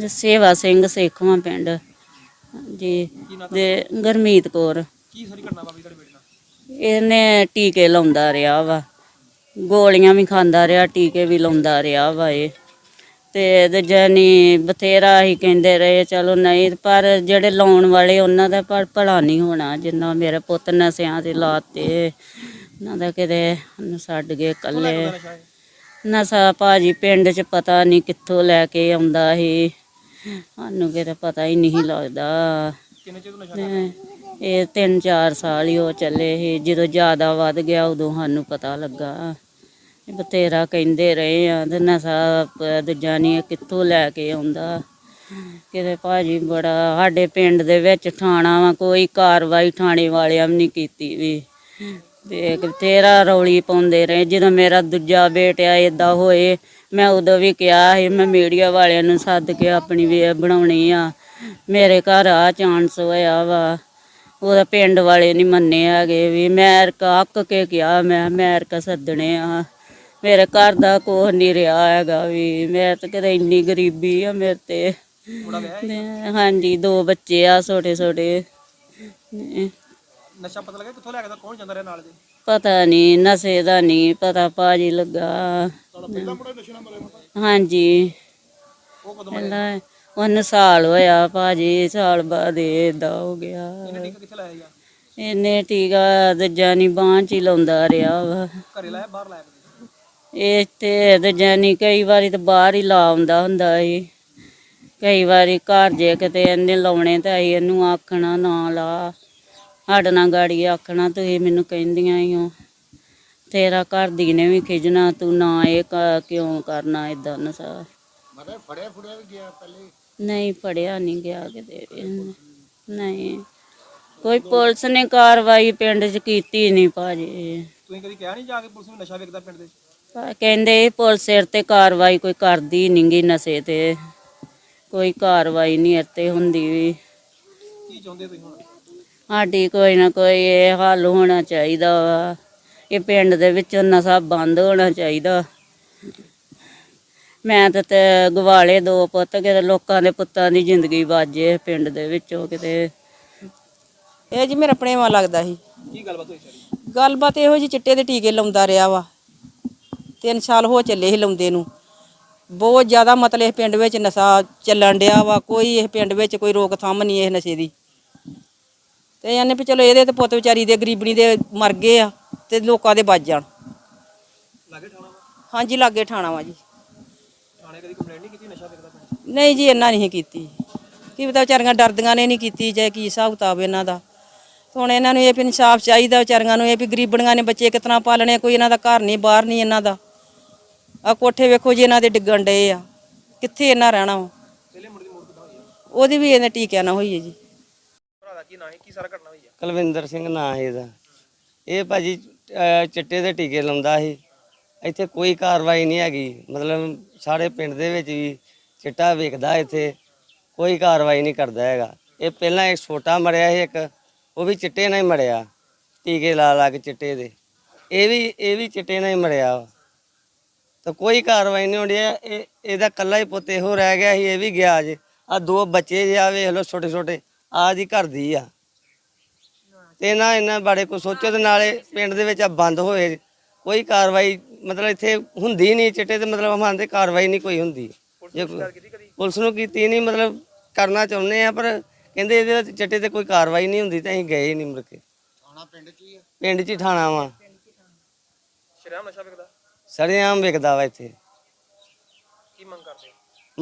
ਤੇ ਸੇਵਾ ਸਿੰਘ ਸੇਖਵਾਂ ਪਿੰਡ। ਜੀ ਤੇ ਗਰਮੀਤ ਕੌਰ। ਕੀ ਸਾਰੀ ਘਟਨਾ ਵਾਪਰੀ ਤੁਹਾਡੇ ਬੇਟੇ ਨਾਲ? ਇਹਨੇ ਟੀਕੇ ਲਾਉਂਦਾ ਰਿਹਾ ਵਾ। ਗੋਲੀਆਂ ਵੀ ਖਾਂਦਾ ਰਿਹਾ ਟੀਕੇ ਵੀ ਲਾਉਂਦਾ ਰਿਹਾ ਵਾ ਇਹ। ਤੇ ਦਜਨੀ ਬਥੇਰਾ ਹੀ ਕਹਿੰਦੇ ਰਹੇ ਚਲੋ ਨਹੀਂ ਪਰ ਜਿਹੜੇ ਲਾਉਣ ਵਾਲੇ ਉਹਨਾਂ ਦਾ ਪਰ ਭਲਾ ਨਹੀਂ ਹੋਣਾ ਜਿੰਨਾ ਮੇਰੇ ਪੁੱਤ ਨਸਿਆਂ ਤੇ ਲਾਤੇ। ਉਹਨਾਂ ਦਾ ਕਿਤੇ ਉਹਨੂੰ ਛੱਡ ਗਏ ਹੈ ਨਸ਼ਾ ਭਾਜੀ ਪਿੰਡ 'ਚ ਪਤਾ ਨਹੀਂ ਕਿੱਥੋਂ ਲੈ ਕੇ ਆਉਂਦਾ ਸੀ। ਸਾਨੂੰ ਕਿਤੇ ਪਤਾ ਹੀ ਨਹੀਂ ਲੱਗਦਾ। ਕਿੰਨੇ ਚਿਰ ਤੋਂ ਨਸ਼ਾ ਤੇ ਇਹ ਤਿੰਨ ਚਾਰ ਸਾਲ ਹੀ ਹੋ ਚੱਲੇ ਸੀ। ਜਦੋਂ ਜ਼ਿਆਦਾ ਵੱਧ ਗਿਆ ਉਦੋਂ ਸਾਨੂੰ ਪਤਾ ਲੱਗਾ। ਬਥੇਰਾ ਕਹਿੰਦੇ ਰਹੇ ਆ ਤੇ ਨਸ਼ਾ ਦੂਜਾ ਨਹੀਂ ਕਿੱਥੋਂ ਲੈ ਕੇ ਆਉਂਦਾ। ਕਿਤੇ ਭਾਜੀ ਬੜਾ ਸਾਡੇ ਪਿੰਡ ਦੇ ਵਿੱਚ ਥਾਣਾ ਵਾ ਕੋਈ ਕਾਰਵਾਈ ਥਾਣੇ ਵਾਲਿਆਂ ਵੀ ਨਹੀਂ ਕੀਤੀ ਵੀ। ਤੇ ਬਥੇਰਾ ਰੌਲੀ ਪਾਉਂਦੇ ਰਹੇ। ਜਦੋਂ ਮੇਰਾ ਦੂਜਾ ਬੇਟਾ ਇਦਾਂ ਹੋਏ ਮੈਂ ਉਦੋਂ ਵੀ ਕਿਹਾ ਸੀ ਮੈਂ ਮੀਡੀਆ ਵਾਲਿਆਂ ਨੂੰ ਸੱਦ ਕੇ ਆਪਣੀ ਵੇ ਬਣਾਉਣੀ ਆ। ਮੇਰੇ ਘਰ ਆ ਚਾਂਸ ਹੋਇਆ ਵਾ। ਉਹਦਾ ਪਿੰਡ ਵਾਲੇ ਨਹੀਂ ਮੰਨੇ ਹੈਗੇ ਵੀ ਮੈਂ ਅੱਕ ਕੇ ਕਿਹਾ ਮੈਂ ਮੈਂ ਅਰਕਾ ਸੱਦਣੇ ਆ। ਮੇਰੇ ਘਰ ਦਾ ਕੁਛ ਨਹੀਂ ਰਿਹਾ ਹੈਗਾ ਵੀ ਮੈਂ ਤਾਂ ਕਿਤੇ ਇੰਨੀ ਗਰੀਬੀ ਆ ਮੇਰੇ ਤੇ। ਹਾਂਜੀ ਦੋ ਬੱਚੇ ਆ ਛੋਟੇ ਛੋਟੇ ਨਸ਼ਾ ਪਤਾ ਲੱਗਾ ਕਿੱਥੋਂ ਲੈ ਕੇ ਆਉਂਦਾ ਕੌਣ ਜਾਂਦਾ ਰਿਹਾ ਨਾਲ ਦੇ ਪਤਾ ਨਹੀਂ ਨਸ਼ੇ ਦਾ ਨਹੀਂ ਪਤਾ ਭਾਜੀ ਲੱਗਾ। ਹਾਂਜੀ। ਉਹ ਕਦੋਂ ਪਹਿਲਾਂ ਉਹਨੂੰ ਸਾਲ ਹੋਇਆ ਭਾਜੀ ਸਾਲ ਬਾਅਦ ਏਦਾਂ ਹੋ ਗਿਆ। ਇਹਨੇ ਟੀਕਾ ਕਿੱਥੇ ਲਾਇਆ ਯਾਰ? ਇਹਨੇ ਟੀਕਾ ਦੂਜਾ ਨਹੀਂ ਬਾਂਹ ਚ ਹੀ ਲਾਉਂਦਾ ਰਿਹਾ ਵਾ। ਘਰੇ ਲਾਇਆ ਬਾਹਰ ਲਾਇਆ ਕਦੇ? ਇਹ ਤੇ ਦੂਜਾ ਨਹੀਂ ਕਈ ਵਾਰੀ ਤਾਂ ਬਾਹਰ ਹੀ ਲਾ ਆਉਂਦਾ ਹੁੰਦਾ ਸੀ। ਕਈ ਵਾਰੀ ਘਰ ਜੇ ਕਿਤੇ ਇਹਨੇ ਲਾਉਣੇ ਤਾਂ ਅਸੀਂ ਇਹਨੂੰ ਆਖਣਾ ਨਾ ਲਾ। ਸਾਡੇ ਨਾਲ ਗਾੜੀ ਆਖਣਾ ਤੁਸੀਂ ਮੈਨੂੰ ਕਹਿੰਦੀਆਂ ਹੀ ਹੋ ਤੇਰਾ ਘਰ ਦੀ ਨੇ ਵੀ ਖਿਜਣਾ ਤੂੰ ਨਾ ਇਹ ਕ- ਕਿਉਂ ਕਰਨਾ ਇਦਾਂ ਨਸਾ ਨਹੀਂ ਫੜਿਆ ਨਹੀਂ ਗਿਆ ਕਿਤੇ ਵੀ। ਇਹਨੇ। ਨਹੀਂ। ਕੋਈ ਪੁਲਿਸ ਨੇ ਕਾਰਵਾਈ ਪਿੰਡ 'ਚ ਕੀਤੀ ਨਹੀਂ ਭਾਜੀ। ਤੁਸੀਂ ਕਦੀ ਕਿਹਾ ਨਹੀਂ ਜਾ ਕੇ ਪੁਲਿਸ ਨੂੰ ਨਸ਼ਾ ਵੇਚਦਾ ਪਿੰਡ ਦੇ ਪਰ ਕਹਿੰਦੇ ਪੁਲਿਸ ਸਿਰ ਤੇ ਕਾਰਵਾਈ ਕੋਈ ਕਰਦੀ ਨਹੀਂਗੀ ਨਸ਼ੇ ਤੇ। ਕੋਈ ਕਾਰਵਾਈ ਨਹੀਂ ਇੱਥੇ ਹੁੰਦੀ ਵੀ। ਕੀ ਚਾਹੁੰਦੇ ਤੁਸੀਂ ਹੁਣ? ਸਾਡੀ ਕੋਈ ਨਾ ਕੋਈ ਇਹ ਹੱਲ ਹੋਣਾ ਚਾਹੀਦਾ ਵਾ। ਇਹ ਪਿੰਡ ਦੇ ਵਿੱਚੋਂ ਨਸ਼ਾ ਬੰਦ ਹੋਣਾ ਚਾਹੀਦਾ। ਮੈਂ ਤਾਂ ਤੇ ਗਵਾਲੇ ਦੋ ਪੁੱਤ ਕਿਤੇ ਲੋਕਾਂ ਦੇ ਪੁੱਤਾਂ ਦੀ ਜ਼ਿੰਦਗੀ ਬਾਜੇ ਪਿੰਡ ਦੇ ਵਿੱਚੋਂ ਕਿਤੇ। ਇਹ ਜੀ ਮੇਰਾ ਪ੍ਰੇਮਾ ਲੱਗਦਾ ਸੀ। ਕੀ ਗੱਲਬਾਤ ਹੋਈ ਸਾਰੀ? ਗੱਲਬਾਤ ਇਹੋ ਜੀ ਚਿੱਟੇ ਦੇ ਟੀਕੇ ਲਾਉਂਦਾ ਰਿਹਾ ਵਾ। ਤਿੰਨ ਸਾਲ ਹੋ ਚੱਲੇ ਸੀ ਲਾਉਂਦੇ ਨੂੰ। ਬਹੁਤ ਜ਼ਿਆਦਾ ਮਤਲਬ ਇਹ ਪਿੰਡ ਵਿੱਚ ਨਸ਼ਾ ਚੱਲਣ ਡਿਆ ਵਾ। ਕੋਈ ਇਹ ਪਿੰਡ ਵਿੱਚ ਕੋਈ ਰੋਕਥਾਮ ਨਹੀਂ ਇਹ ਨਸ਼ੇ ਦੀ। ਤੇ ਇਹਨੇ ਵੀ ਚਲੋ ਇਹਦੇ ਤੇ ਪੁੱਤ ਵਿਚਾਰੀ ਦੇ ਗਰੀਬਣੀ ਦੇ ਮਰ ਗਏ ਆ ਤੇ ਲੋਕਾਂ ਦੇ ਬਚ ਜਾਣ। ਲਾਗੇ ਠਾਣਾ ਹਾਂਜੀ ਲਾਗੇ ਠਾਣਾ ਵਾ ਜੀ। ਥਾਣੇ ਕਦੀ ਕੰਪਲੇਂਟ ਨਹੀਂ ਕੀਤੀ ਨਸ਼ਾ ਵੇਚਦਾ ਪਿੰਡ 'ਚ? ਨਹੀਂ ਜੀ ਇਹਨਾਂ ਨਹੀਂ ਕੀਤੀ। ਕੀ ਪਤਾ ਵਿਚਾਰੀਆਂ ਡਰਦੀਆਂ ਨੇ ਨਹੀਂ ਕੀਤੀ ਜਾਂ ਕੀ ਹਿਸਾਬ ਕਿਤਾਬ ਇਹਨਾਂ ਦਾ। ਹੁਣ ਇਹਨਾਂ ਨੂੰ ਇਹ ਵੀ ਇਨਸਾਫ ਚਾਹੀਦਾ ਵਿਚਾਰੀਆਂ ਨੂੰ ਇਹ ਵੀ ਗਰੀਬਣੀਆਂ ਨੇ ਬੱਚੇ ਕਿਤਨਾ ਪਾਲਣੇ ਕੋਈ ਇਹਨਾਂ ਦਾ ਘਰ ਨਹੀਂ ਬਾਹਰ ਨਹੀਂ ਇਹਨਾਂ ਦਾ। ਆ ਕੋਠੇ ਵੇਖੋ ਜੀ ਇਹਨਾਂ ਦੇ ਡਿੱਗਣ ਡਏ ਆ। ਕਿੱਥੇ ਇਹਨਾਂ ਰਹਿਣਾ ਵਾ? ਪਹਿਲੇ ਉਹਦੀ ਵੀ ਇਹਨੇ ਟੀਕਿਆਂ ਨਾਲ ਹੋਈ ਹੈ ਜੀ। ਕੀ ਨਾਂ ਹੈ ਕੀ ਸਾਰਾ ਘਟਨਾ ਹੋਈ ਆ? ਕੁਲਵਿੰਦਰ ਸਿੰਘ ਨਾਂ ਹੈ ਇਹਦਾ। ਇਹ ਭਾਜੀ ਅਹ, ਚਿੱਟੇ ਦੇ ਟੀਕੇ ਲਾਉਂਦਾ ਸੀ। ਇੱਥੇ ਕੋਈ ਕਾਰਵਾਈ ਨਹੀਂ ਹੈਗੀ। ਮਤਲਬ ਸਾਡੇ ਪਿੰਡ ਦੇ ਵਿੱਚ ਵੀ ਚਿੱਟਾ ਵਿਕਦਾ ਇੱਥੇ। ਕੋਈ ਕਾਰਵਾਈ ਨਹੀਂ ਕਰਦਾ ਹੈਗਾ। ਇਹ ਪਹਿਲਾਂ ਇੱਕ ਛੋਟਾ ਮਰਿਆ ਸੀ ਇੱਕ ਉਹ ਵੀ ਚਿੱਟੇ ਨਾਲ ਹੀ ਮਰਿਆ। ਟੀਕੇ ਲਾ ਲਾ ਕੇ ਚਿੱਟੇ ਦੇ। ਇਹ ਵੀ ਇਹ ਵੀ ਚਿੱਟੇ ਨਾਲ ਹੀ ਮਰਿਆ ਵਾ। ਤਾਂ ਕੋਈ ਕਾਰਵਾਈ ਨਹੀਂ ਹੋਣੀ ਇਹ ਇਹਦਾ ਕੱਲਾ ਹੀ ਪੁੱਤ ਇਹੋ ਰਹਿ ਗਿਆ ਸੀ ਇਹ ਵੀ ਗਿਆ ਜੇ। ਆ ਦੋ ਬੱਚੇ ਜੇ ਆ ਵੇਖ ਲਓ ਛੋਟੇ ਛੋਟੇ ਆ ਦੀ ਘਰ ਦੀ ਆ। ਤੇ ਨਾ ਇਹਨਾਂ ਬਾਰੇ ਕੋਈ ਸੋਚੋ ਤੇ ਨਾਲੇ ਪਿੰਡ ਦੇ ਵਿੱਚ ਆ ਬੰਦ ਹੋਏ। ਕੋਈ ਕਾਰਵਾਈ ਮਤਲਬ ਇੱਥੇ ਹੁੰਦੀ ਨਹੀਂ ਚਿੱਟੇ ਤੇ ਮਤਲਬ ਮੰਨਦੇ ਕਾਰਵਾਈ ਨਹੀਂ ਕੋਈ ਹੁੰਦੀ। ਜੇ ਕੋਈ- ਪੁਲਿਸ ਨੂੰ ਕੀਤੀ ਨਹੀਂ ਮਤਲਬ ਕਰਨਾ ਚਾਹੁੰਦੇ ਆ ਪਰ ਕਹਿੰਦੇ ਇਹਦੇ ਵਿੱਚ ਚਿੱਟੇ ਤੇ ਕੋਈ ਕਾਰਵਾਈ ਨਹੀਂ ਹੁੰਦੀ ਤਾਂ ਅਸੀਂ ਗਏ ਨਹੀਂ ਮੁੜ ਕੇ। ਥਾਣਾ ਪਿੰਡ 'ਚ ਹੀ ਆ? ਪਿੰਡ 'ਚ ਹੀ ਥਾਣਾ ਵਾ। ਸ਼ਰਾਬ ਨਸ਼ਾ ਸਰੇਆਮ ਵਿਕਦਾ ਵਾ ਇੱਥੇ। ਕੀ ਮੰਗ ਕਰਦੇ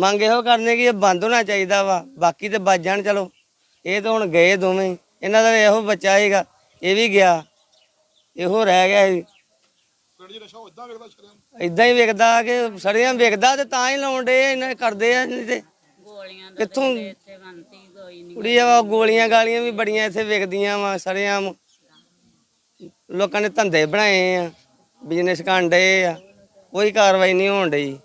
ਮੰਗ ਇਹੋ ਕਰਨੇ ਕਿ ਇਹ ਬੰਦ ਹੋਣਾ ਚਾਹੀਦਾ ਵਾ। ਬਾਕੀ ਤੇ ਬਚ ਜਾਣ ਚਲੋ। ਇਹ ਤਾਂ ਹੁਣ ਗਏ ਦੋਵੇਂ। ਇਹਨਾਂ ਦਾ ਇਹੋ ਬੱਚਾ ਸੀਗਾ ਇਹ ਵੀ ਗਿਆ। ਇਹੋ ਰਹਿ ਗਿਆ ਸੀ ਇਦਾਂ ਹੀ ਵਿਕਦਾ ਕਿ ਸੜੀਆਂ ਵਿਕਦਾ ਤੇ ਤਾਂ ਹੀ ਲਾਉਂਦੇ ਇਹਨਾਂ ਕਰਦੇ ਆ ਨਹੀਂ ਤੇ। ਗੋਲੀਆਂ ਦਾ ਕਿੱਥੋਂ? ਇੱਥੇ ਬੰਤੀ ਕੋਈ ਨਹੀਂ। ਕੁੜੀ ਆ ਗੋਲੀਆਂ ਗਾਲੀਆਂ ਵੀ ਬੜੀਆਂ ਇੱਥੇ ਵਿਕਦੀਆਂ ਵਾ ਸੜੀਆਂ ਲੋਕਾਂ ਨੇ ਧੰਦੇ ਬਣਾਏ ਆ ਬਿਜ਼ਨਸ ਕਰਨ ਡਏ ਆ ਕੋਈ ਕਾਰਵਾਈ ਨਹੀਂ ਹੋਣ ਡਈ।